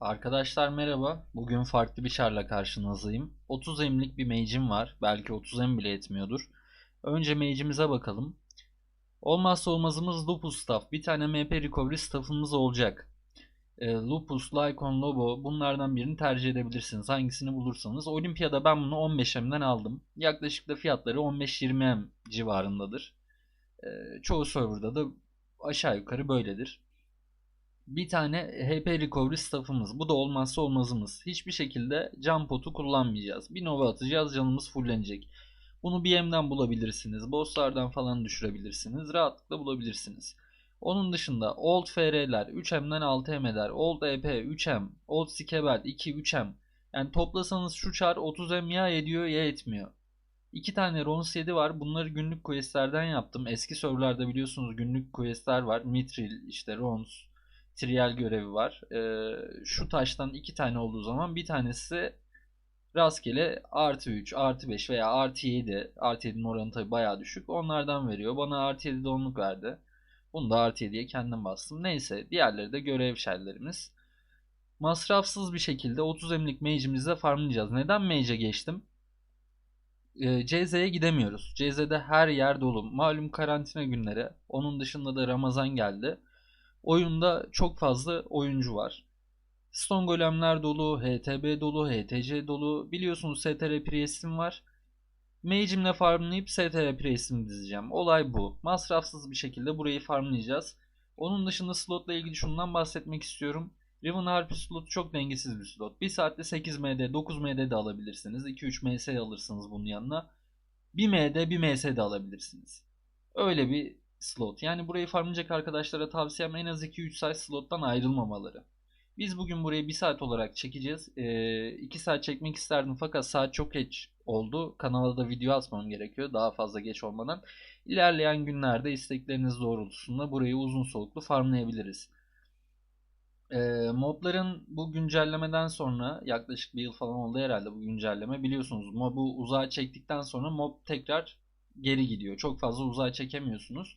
Arkadaşlar merhaba. Bugün farklı bir çarla karşınızdayım. 30 emlik bir mage'im var. Belki 30 em bile etmiyordur. Önce mage'imize bakalım. Olmazsa olmazımız Lupus Staff. Bir tane MP Recovery Staff'ımız olacak. E, Lupus, Lycon, Lobo bunlardan birini tercih edebilirsiniz. Hangisini bulursanız. Olimpiyada ben bunu 15 emden aldım. Yaklaşık da fiyatları 15-20 em civarındadır. E, çoğu serverda da aşağı yukarı böyledir bir tane HP Recovery staff'ımız. Bu da olmazsa olmazımız. Hiçbir şekilde can potu kullanmayacağız. Bir nova atacağız canımız fullenecek. Bunu BM'den bulabilirsiniz. Bosslardan falan düşürebilirsiniz. Rahatlıkla bulabilirsiniz. Onun dışında Old FR'ler 3M'den 6M eder. Old EP 3M. Old Skebert 2 3M. Yani toplasanız şu çar 30M ya ediyor ya etmiyor. İki tane Rons 7 var. Bunları günlük questlerden yaptım. Eski serverlarda biliyorsunuz günlük questler var. Mithril, işte Rons, trial görevi var. Ee, şu taştan iki tane olduğu zaman bir tanesi rastgele artı 3, artı 5 veya artı 7. Artı 7'nin oranı tabi bayağı düşük. Onlardan veriyor. Bana artı 7 donluk verdi. Bunu da artı 7'ye kendim bastım. Neyse diğerleri de görev shell'lerimiz. Masrafsız bir şekilde 30 emlik mage'imizle farmlayacağız. Neden mage'e geçtim? Ee, CZ'ye gidemiyoruz. CZ'de her yer dolu. Malum karantina günleri. Onun dışında da Ramazan geldi. Oyunda çok fazla oyuncu var. Stone Golemler dolu, HTB dolu, HTC dolu. Biliyorsunuz STR Priest'im var. Mage'imle farmlayıp STR Priest'imi dizeceğim. Olay bu. Masrafsız bir şekilde burayı farmlayacağız. Onun dışında slotla ilgili şundan bahsetmek istiyorum. Riven Harpy slot çok dengesiz bir slot. 1 saatte 8 MD, 9 MD de alabilirsiniz. 2-3 MS alırsınız bunun yanına. 1 MD, 1 MS de alabilirsiniz. Öyle bir slot. Yani burayı farmlayacak arkadaşlara tavsiyem en az 2-3 saat slottan ayrılmamaları. Biz bugün burayı 1 saat olarak çekeceğiz. 2 ee, saat çekmek isterdim fakat saat çok geç oldu. Kanala da video atmam gerekiyor daha fazla geç olmadan. İlerleyen günlerde istekleriniz doğrultusunda burayı uzun soluklu farmlayabiliriz. Ee, mobların bu güncellemeden sonra yaklaşık bir yıl falan oldu herhalde bu güncelleme. Biliyorsunuz mobu uzağa çektikten sonra mob tekrar geri gidiyor. Çok fazla uzağa çekemiyorsunuz.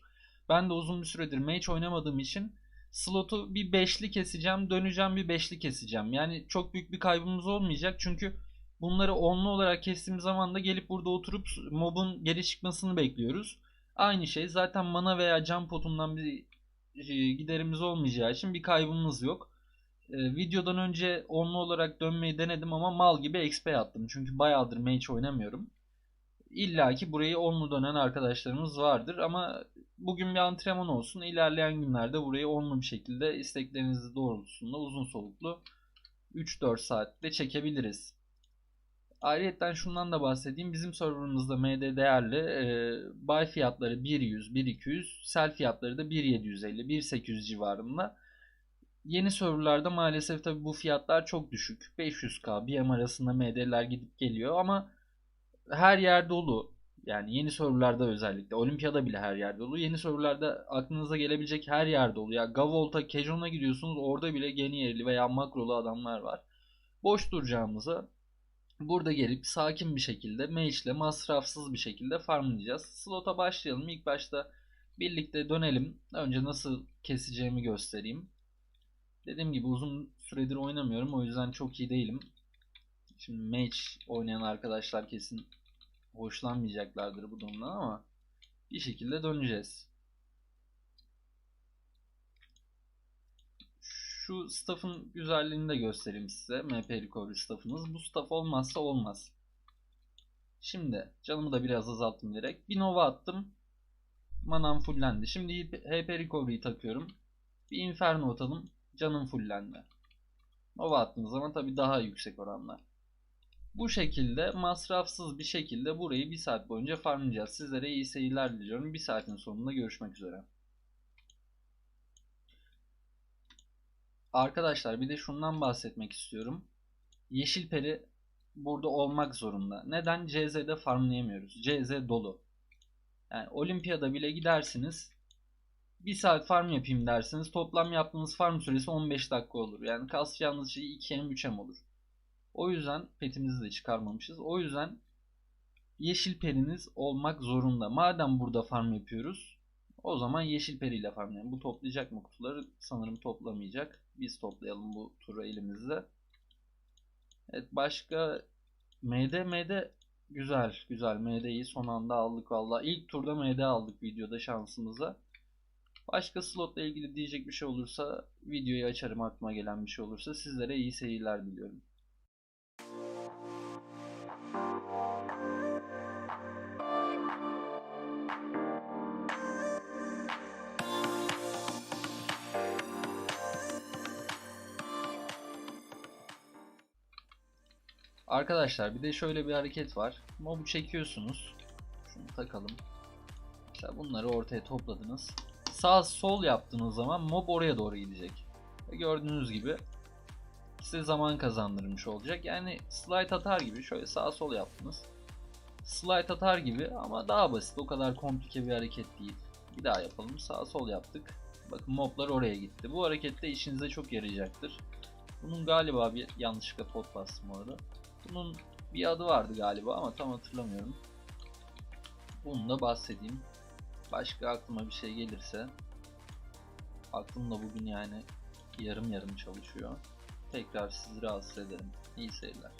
Ben de uzun bir süredir mage oynamadığım için slotu bir beşli keseceğim, döneceğim bir beşli keseceğim. Yani çok büyük bir kaybımız olmayacak çünkü bunları onlu olarak kestiğim zaman da gelip burada oturup mobun geri çıkmasını bekliyoruz. Aynı şey zaten mana veya can potundan bir e, giderimiz olmayacağı için bir kaybımız yok. Ee, videodan önce onlu olarak dönmeyi denedim ama mal gibi XP attım. Çünkü bayağıdır mage oynamıyorum. İlla ki burayı onlu dönen arkadaşlarımız vardır ama bugün bir antrenman olsun. İlerleyen günlerde burayı onlu bir şekilde istekleriniz doğrultusunda uzun soluklu 3-4 saatte çekebiliriz. Ayrıca şundan da bahsedeyim. Bizim serverımızda MD değerli e, buy fiyatları 100, 1200, sell fiyatları da 1750, 1800 civarında. Yeni serverlarda maalesef tabi bu fiyatlar çok düşük. 500k, BM arasında MD'ler gidip geliyor ama her yer dolu. Yani yeni serverlarda özellikle. Olimpiyada bile her yer dolu. Yeni serverlarda aklınıza gelebilecek her yer dolu. Ya Gavolt'a, Kejon'a gidiyorsunuz. Orada bile Genier'li veya makrolu adamlar var. Boş duracağımıza burada gelip sakin bir şekilde Mage'le masrafsız bir şekilde farmlayacağız. Slot'a başlayalım. İlk başta birlikte dönelim. Önce nasıl keseceğimi göstereyim. Dediğim gibi uzun süredir oynamıyorum. O yüzden çok iyi değilim. Şimdi Mage oynayan arkadaşlar kesin hoşlanmayacaklardır bu durumdan ama bir şekilde döneceğiz. Şu staff'ın güzelliğini de göstereyim size. MP Recovery staff'ımız. Bu staff olmazsa olmaz. Şimdi canımı da biraz azalttım direkt. Bir Nova attım. Manam fullendi. Şimdi HP Recovery'yi takıyorum. Bir Inferno atalım. Canım fullendi. Nova attığımız zaman tabi daha yüksek oranlar. Bu şekilde masrafsız bir şekilde burayı bir saat boyunca farmlayacağız. Sizlere iyi seyirler diliyorum. Bir saatin sonunda görüşmek üzere. Arkadaşlar bir de şundan bahsetmek istiyorum. Yeşil peri burada olmak zorunda. Neden? CZ'de farmlayamıyoruz. CZ dolu. Yani olimpiyada bile gidersiniz. Bir saat farm yapayım dersiniz. Toplam yaptığınız farm süresi 15 dakika olur. Yani kasacağınız şey 2M 3M olur. O yüzden petimizi de çıkarmamışız. O yüzden yeşil periniz olmak zorunda. Madem burada farm yapıyoruz O zaman yeşil periyle farmlayalım. Bu toplayacak mı kutuları? Sanırım toplamayacak. Biz toplayalım bu turu elimizde. Evet başka MD MD güzel güzel MD'yi son anda aldık valla. İlk turda MD aldık videoda şansımıza. Başka slotla ilgili diyecek bir şey olursa videoyu açarım aklıma gelen bir şey olursa sizlere iyi seyirler diliyorum. Arkadaşlar bir de şöyle bir hareket var. Mob'u çekiyorsunuz. Şunu takalım. Mesela bunları ortaya topladınız. Sağ sol yaptığınız zaman mob oraya doğru gidecek. Ve gördüğünüz gibi size zaman kazandırmış olacak. Yani slide atar gibi şöyle sağ sol yaptınız. Slide atar gibi ama daha basit. O kadar komplike bir hareket değil. Bir daha yapalım. Sağ sol yaptık. Bakın moblar oraya gitti. Bu hareket de işinize çok yarayacaktır. Bunun galiba bir yanlışlıkla pot bastım orada. Bunun bir adı vardı galiba ama tam hatırlamıyorum. Bunu da bahsedeyim. Başka aklıma bir şey gelirse aklımda bugün yani yarım yarım çalışıyor. Tekrar sizi rahatsız ederim. İyi seyirler.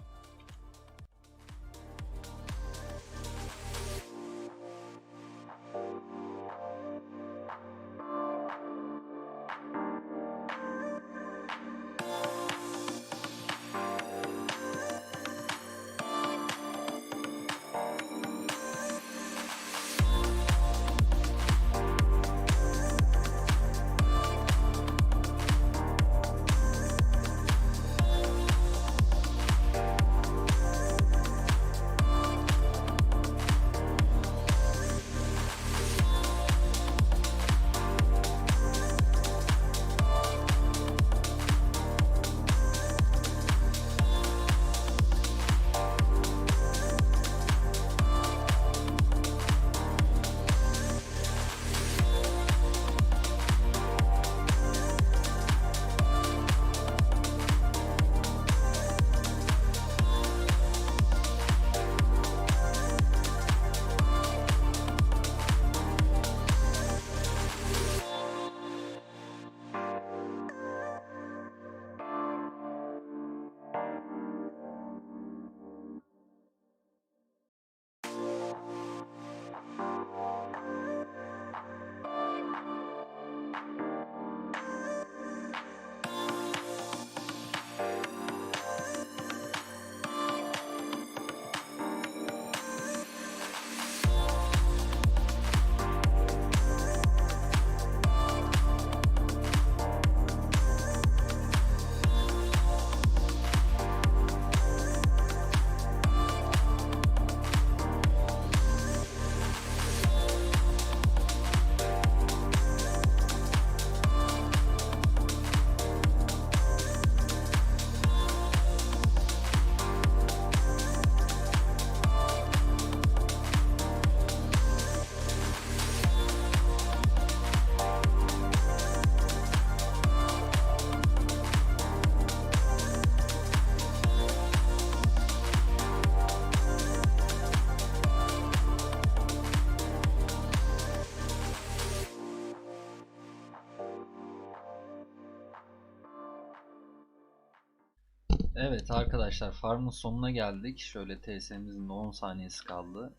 Evet arkadaşlar farmın sonuna geldik. Şöyle TS'mizin de 10 saniyesi kaldı.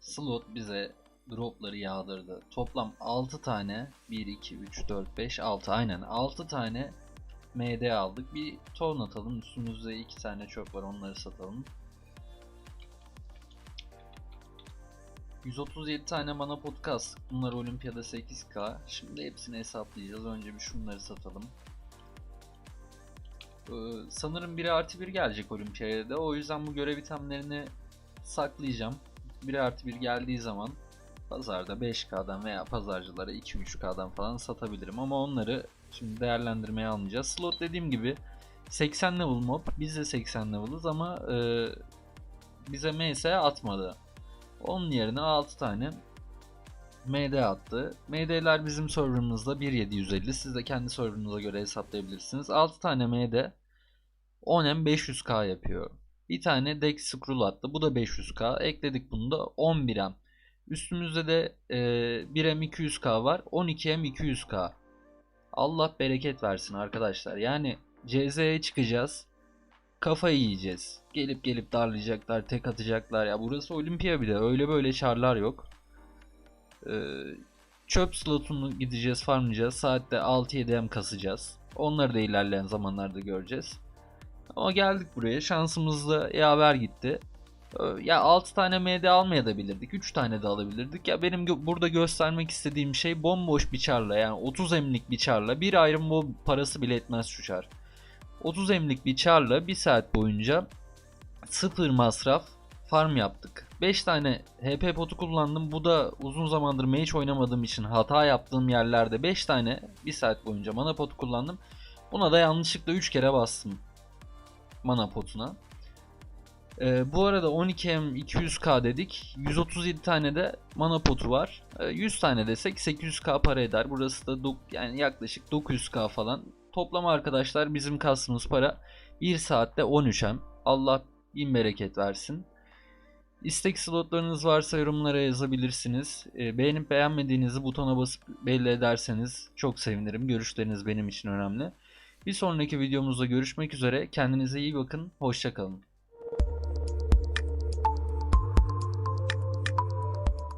Slot bize dropları yağdırdı. Toplam 6 tane 1, 2, 3, 4, 5, 6 aynen 6 tane MD aldık. Bir ton atalım. Üstümüzde 2 tane çöp var onları satalım. 137 tane mana pot kastık. Bunlar olimpiyada 8k. Şimdi hepsini hesaplayacağız. Önce bir şunları satalım. Ee, sanırım 1 artı 1 gelecek olimpiyada. O yüzden bu görev itemlerini saklayacağım. 1 artı 1 geldiği zaman pazarda 5K'dan veya pazarcılara 2-3K'dan falan satabilirim. Ama onları şimdi değerlendirmeye almayacağız. Slot dediğim gibi 80 level mob. Biz de 80 level'ız ama e, bize MS atmadı. Onun yerine 6 tane MD attı. MD'ler bizim serverımızda 1.750. Siz de kendi serverınıza göre hesaplayabilirsiniz. 6 tane MD 10M 500k yapıyor. Bir tane Dex Scroll attı. Bu da 500k. Ekledik bunu da 11M. Üstümüzde de e, 1M 200K var. 12M 200K. Allah bereket versin arkadaşlar. Yani CZ'ye çıkacağız. Kafayı yiyeceğiz. Gelip gelip darlayacaklar, tek atacaklar. Ya burası olimpiya bir de. Öyle böyle çarlar yok. Ee, çöp slotunu gideceğiz, farmlayacağız. Saatte 6-7M kasacağız. Onları da ilerleyen zamanlarda göreceğiz. Ama geldik buraya. Şansımızla yaver gitti. Ee, Ya 6 tane MD almayabilirdik. 3 tane de alabilirdik. Ya benim gö- burada göstermek istediğim şey bomboş bir çarla yani 30 emlik bir çarla bir Iron Bow parası bile etmez şu çar. 30 emlik bir çarla 1 saat boyunca sıfır masraf farm yaptık. 5 tane HP potu kullandım. Bu da uzun zamandır mage oynamadığım için hata yaptığım yerlerde 5 tane 1 saat boyunca mana potu kullandım. Buna da yanlışlıkla 3 kere bastım mana potuna. Ee, bu arada 12M 200k dedik. 137 tane de mana potu var. Ee, 100 tane desek 800k para eder. Burası da yani yaklaşık 900k falan. Toplam arkadaşlar bizim kastımız para 1 saatte 13M. Allah bin bereket versin. İstek slotlarınız varsa yorumlara yazabilirsiniz. Ee, beğenip beğenmediğinizi butona basıp belli ederseniz çok sevinirim. Görüşleriniz benim için önemli. Bir sonraki videomuzda görüşmek üzere. Kendinize iyi bakın. Hoşçakalın.